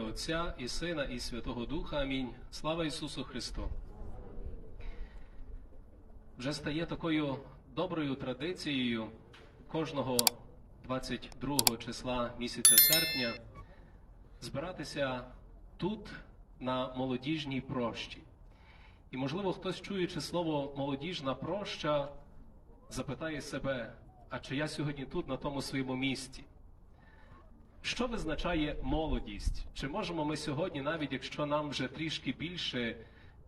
Отця і Сина, і Святого Духа. Амінь. Слава Ісусу Христу. Вже стає такою доброю традицією кожного 22 числа місяця серпня збиратися тут, на молодіжній прощі. І, можливо, хтось, чуючи слово молодіжна проща, запитає себе, а чи я сьогодні тут, на тому своєму місці? Що визначає молодість? Чи можемо ми сьогодні, навіть якщо нам вже трішки більше,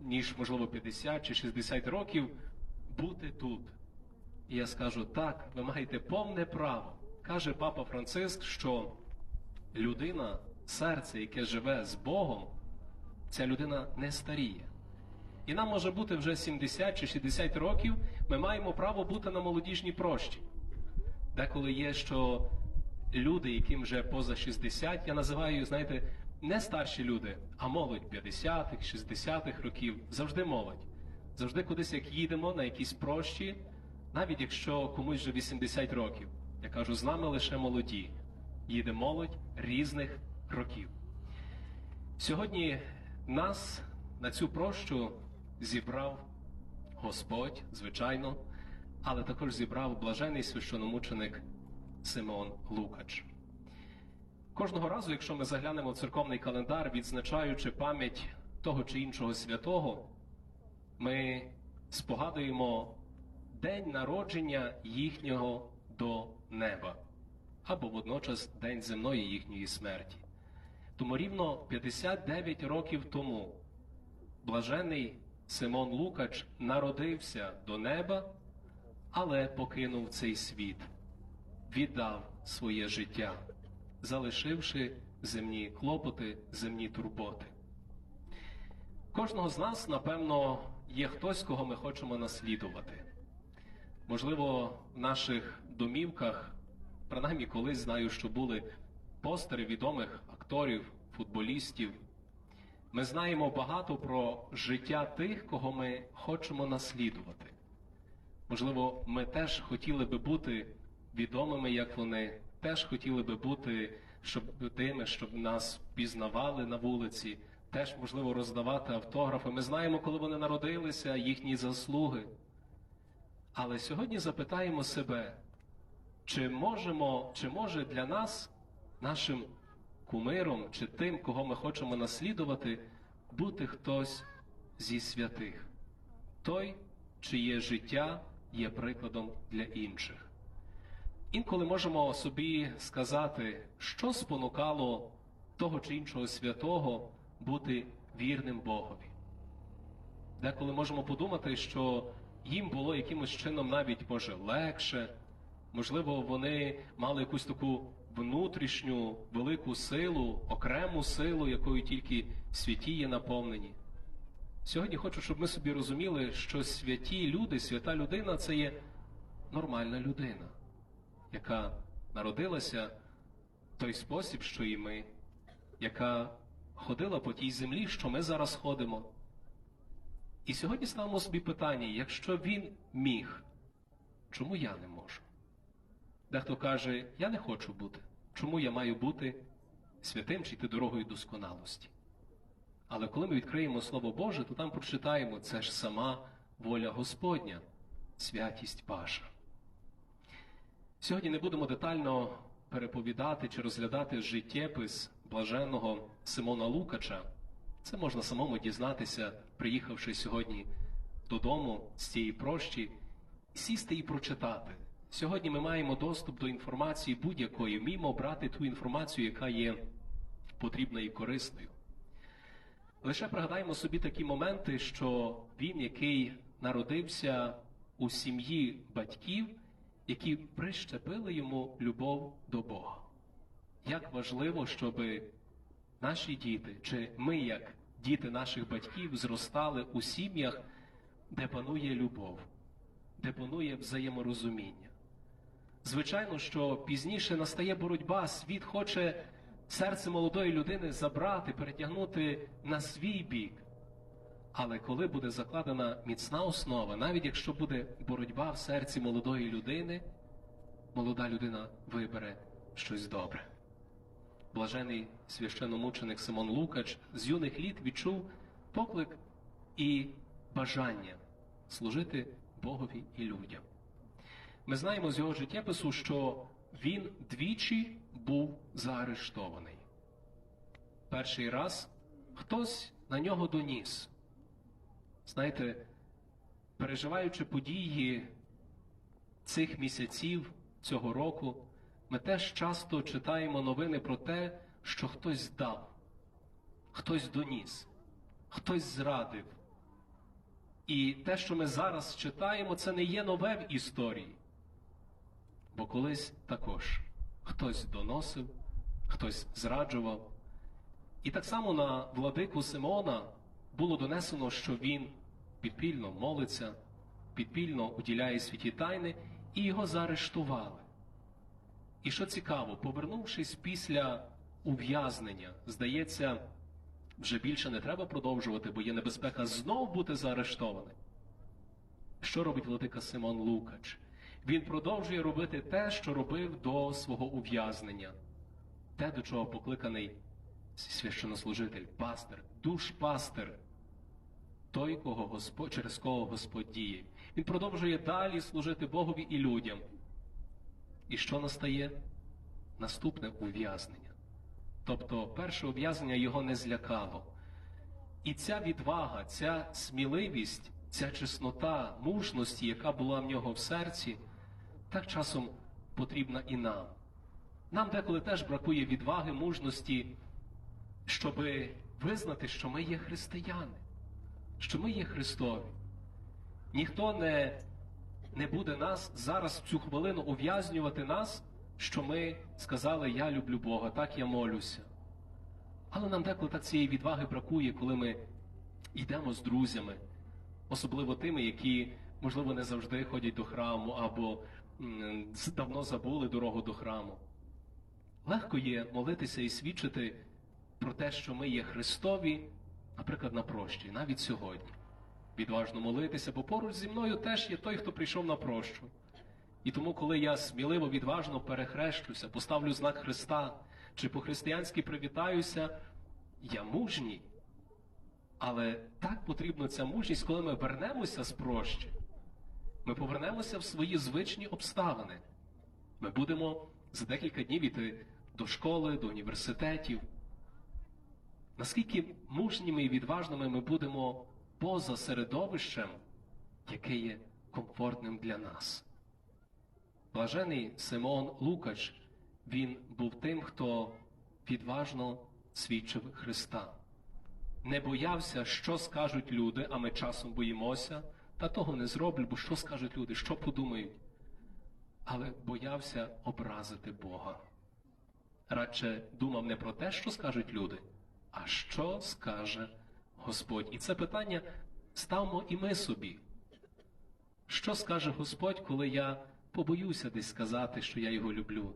ніж, можливо, 50 чи 60 років, бути тут? І я скажу, так, ви маєте повне право. Каже папа Франциск, що людина, серце, яке живе з Богом, ця людина не старіє. І нам може бути вже 70 чи 60 років, ми маємо право бути на молодіжній прощі. Деколи є, що люди, яким вже поза 60, я називаю, знаєте, не старші люди, а молодь 50-х, 60-х років, завжди молодь. Завжди кудись, як їдемо на якісь прощі, навіть якщо комусь вже 80 років. Я кажу, з нами лише молоді. Їде молодь різних років. Сьогодні нас на цю прощу зібрав Господь, звичайно, але також зібрав блажений священомученик Симон Лукач. Кожного разу, якщо ми заглянемо в церковний календар, відзначаючи пам'ять того чи іншого святого, ми спогадуємо день народження їхнього до неба або водночас день земної їхньої смерті. Тому рівно 59 років тому блажений Симон Лукач народився до неба, але покинув цей світ, віддав своє життя, залишивши земні клопоти, земні турботи. Кожного з нас, напевно, є хтось, кого ми хочемо наслідувати. Можливо, в наших домівках, принаймні колись знаю, що були постери відомих акторів, футболістів. Ми знаємо багато про життя тих, кого ми хочемо наслідувати. Можливо, ми теж хотіли би бути відомими, як вони, теж хотіли би бути щоб тими, щоб нас пізнавали на вулиці, теж, можливо, роздавати автографи. Ми знаємо, коли вони народилися, їхні заслуги. Але сьогодні запитаємо себе, чи можемо, чи може для нас, нашим кумиром, чи тим, кого ми хочемо наслідувати, бути хтось зі святих, той, чиє життя є прикладом для інших. Інколи можемо собі сказати, що спонукало того чи іншого святого бути вірним Богові. Деколи можемо подумати, що їм було якимось чином навіть може легше, можливо, вони мали якусь таку внутрішню велику силу, окрему силу, якою тільки святі є наповнені. Сьогодні хочу, щоб ми собі розуміли, що святі люди, свята людина це є нормальна людина, яка народилася в той спосіб, що і ми, яка ходила по тій землі, що ми зараз ходимо. І сьогодні ставимо собі питання, якщо він міг, чому я не можу? Дехто каже, я не хочу бути. Чому я маю бути святим чи йти дорогою досконалості? Але коли ми відкриємо Слово Боже, то там прочитаємо це ж сама воля Господня, святість ваша. Сьогодні не будемо детально переповідати чи розглядати життєпис блаженного Симона Лукача. Це можна самому дізнатися, приїхавши сьогодні додому з цієї прощі, сісти і прочитати. Сьогодні ми маємо доступ до інформації будь-якої, вміємо брати ту інформацію, яка є потрібна і корисною. Лише пригадаємо собі такі моменти, що він, який народився у сім'ї батьків, які прищепили йому любов до Бога. Як важливо, щоб наші діти, чи ми, як діти наших батьків, зростали у сім'ях, де панує любов, де панує взаєморозуміння. Звичайно, що пізніше настає боротьба, світ хоче серце молодої людини забрати, перетягнути на свій бік. Але коли буде закладена міцна основа, навіть якщо буде боротьба в серці молодої людини, молода людина вибере щось добре. блажений священомученик Симон Лукач з юних літ відчув поклик і бажання служити Богові і людям. Ми знаємо з його життєпису, що він двічі був заарештований. Перший раз хтось на нього доніс. Знаєте, переживаючи події цих місяців цього року, ми теж часто читаємо новини про те, що хтось здав, хтось доніс, хтось зрадив. І те, що ми зараз читаємо, це не є нове в історії. Бо колись також хтось доносив, хтось зраджував. І так само на владику Симона було донесено, що він підпільно молиться, підпільно уділяє святі тайни, і його заарештували. І що цікаво, повернувшись після ув'язнення, здається, вже більше не треба продовжувати, бо є небезпека знов бути заарештованим. Що робить владика Симон Лукач? Він продовжує робити те, що робив до свого ув'язнення, те, до чого покликаний священнослужитель, пастир, душ-пастир, той, кого Господь, через кого Господь діє. Він продовжує далі служити Богові і людям. І що настає? Наступне ув'язнення. Тобто перше ув'язнення його не злякало. І ця відвага, ця сміливість, ця чеснота мужності, яка була в нього в серці, так часом потрібна і нам. Нам деколи теж бракує відваги, мужності, щоб визнати, що ми є християни, що ми є Христові. Ніхто не, не буде нас зараз в цю хвилину ув'язнювати нас, що ми сказали Я люблю Бога, так я молюся. Але нам деколи так цієї відваги бракує, коли ми йдемо з друзями, особливо тими, які, можливо, не завжди ходять до храму або давно забули дорогу до храму. Легко є молитися і свідчити про те, що ми є Христові, наприклад, на прощі, навіть сьогодні. Відважно молитися, бо поруч зі мною теж є той, хто прийшов на прощу. І тому, коли я сміливо, відважно перехрещуся, поставлю знак Христа чи по-християнськи привітаюся, я мужній. Але так потрібна ця мужність, коли ми вернемося з прощі. Ми повернемося в свої звичні обставини. Ми будемо за декілька днів іти до школи, до університетів. Наскільки мужніми і відважними ми будемо поза середовищем, яке є комфортним для нас. Блажений Симон Лукач, він був тим, хто відважно свідчив Христа. Не боявся, що скажуть люди, а ми часом боїмося, та того не зроблю, бо що скажуть люди, що подумають. Але боявся образити Бога. Радше думав не про те, що скажуть люди, а що скаже Господь. І це питання ставмо і ми собі. Що скаже Господь, коли я побоюся десь сказати, що я його люблю?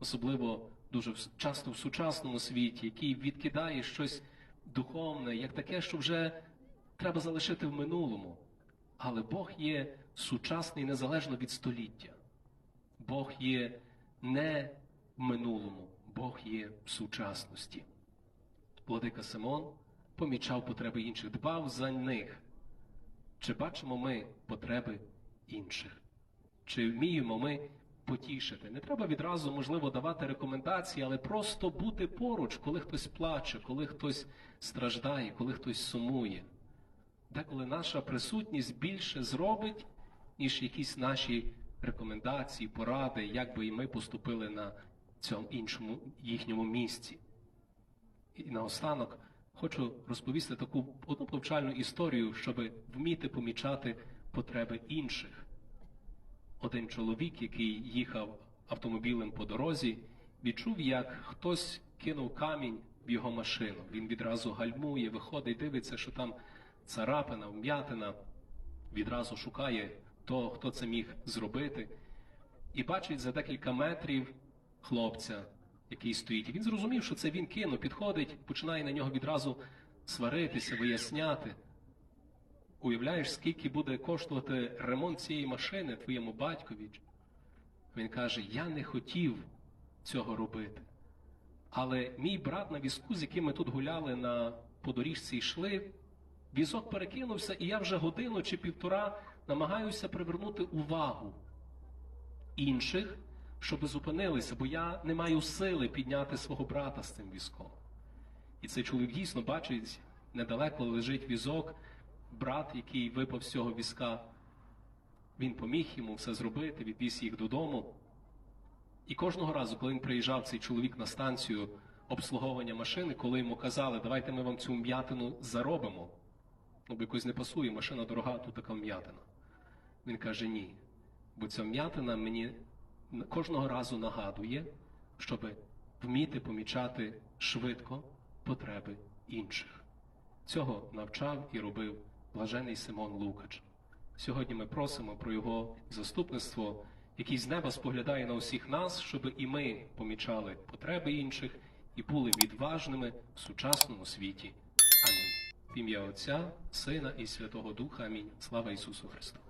Особливо дуже часто в сучасному світі, який відкидає щось духовне, як таке, що вже треба залишити в минулому. Але Бог є сучасний незалежно від століття. Бог є не в минулому, Бог є в сучасності. Владика Симон помічав потреби інших, дбав за них. Чи бачимо ми потреби інших? Чи вміємо ми потішити? Не треба відразу, можливо, давати рекомендації, але просто бути поруч, коли хтось плаче, коли хтось страждає, коли хтось сумує. Деколи наша присутність більше зробить, ніж якісь наші рекомендації, поради, як би і ми поступили на цьому іншому їхньому місці. І наостанок хочу розповісти таку одну повчальну історію, щоб вміти помічати потреби інших. Один чоловік, який їхав автомобілем по дорозі, відчув, як хтось кинув камінь в його машину. Він відразу гальмує, виходить, дивиться, що там царапина, вм'ятина, відразу шукає того, хто це міг зробити, і бачить за декілька метрів хлопця, який стоїть. І він зрозумів, що це він кинув, підходить, починає на нього відразу сваритися, виясняти. Уявляєш, скільки буде коштувати ремонт цієї машини твоєму батькові? Він каже: Я не хотів цього робити. Але мій брат на візку, з яким ми тут гуляли на по доріжці йшли, візок перекинувся, і я вже годину чи півтора намагаюся привернути увагу інших, щоб зупинилися, бо я не маю сили підняти свого брата з цим візком. І цей чоловік дійсно бачить, недалеко лежить візок, брат, який випав з цього візка. Він поміг йому все зробити, відвіз їх додому. І кожного разу, коли він приїжджав цей чоловік на станцію обслуговування машини, коли йому казали, давайте ми вам цю м'ятину заробимо, ну бо якось не пасує, машина дорога, тут така м'ятина. Він каже, ні. Бо ця м'ятина мені кожного разу нагадує, щоб вміти помічати швидко потреби інших. Цього навчав і робив блажений Симон Лукач. Сьогодні ми просимо про його заступництво, який з неба споглядає на усіх нас, щоб і ми помічали потреби інших і були відважними в сучасному світі. Амінь. В ім'я Отця, Сина і Святого Духа. Амінь. Слава Ісусу Христу!